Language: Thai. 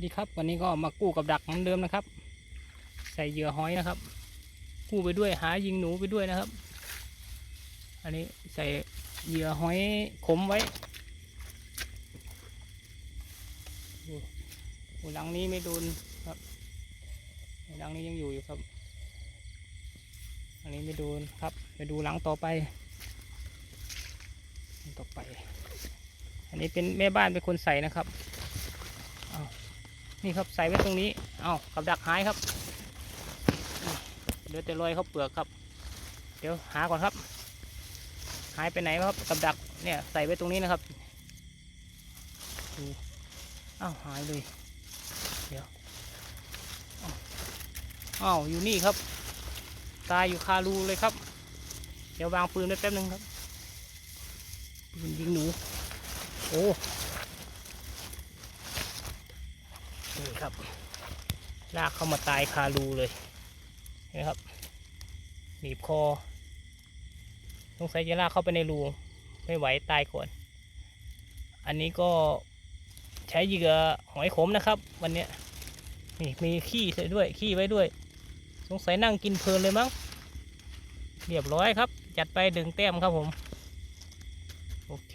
ดีครับ วันนี้ก็มากู้กับดักเหมือนเดิมนะครับ ใส่เหยื่อหอยนะครับ กู้ไปด้วยหายิงหนูไปด้วยนะครับ อันนี้ใส่เหยื่อหอยขมไว้หลังนี้ไม่โดนครับหลังนี้ยังอยู่อยู่ครับ อันนี้ไม่โดนครับไปดูหลังต่อไปต่อไป อันนี้เป็นแม่บ้านเป็นคนใส่นะครับอ้าว นี่ครับใส่ไว้ตรงนี้ เอากับดักหายครับเหลือแต่รอยเขาเปลือกครับ เดี๋ยวหาก่อนครับ หายไปไหนวะครับกับดักเนี่ยใส่ไว้ตรงนี้นะครับดูอ้าวหายเลย เดี๋ยวอ้าวอ้าวอยู่นี่ครับ ตายอยู่คารูเลยครับ เดี๋ยววางปืนไว้แป๊บนึงครับปืนยิงหนู โอ้ นี่ครับลากเข้ามาตายคารูเลยนะครับหนีบคอสงสัยจะลากเข้าไปในรูไม่ไหวตายก่อน อันนี้ก็ใช้เหยื่อหอยขมนะครับ วันนี้นี่มีขี้ใส่ด้วยขี้ไว้ด้วย สงสัยนั่งกินเพลินเลยมั้งเรียบร้อยครับ จัดไปดึงแต้มครับผม โอเค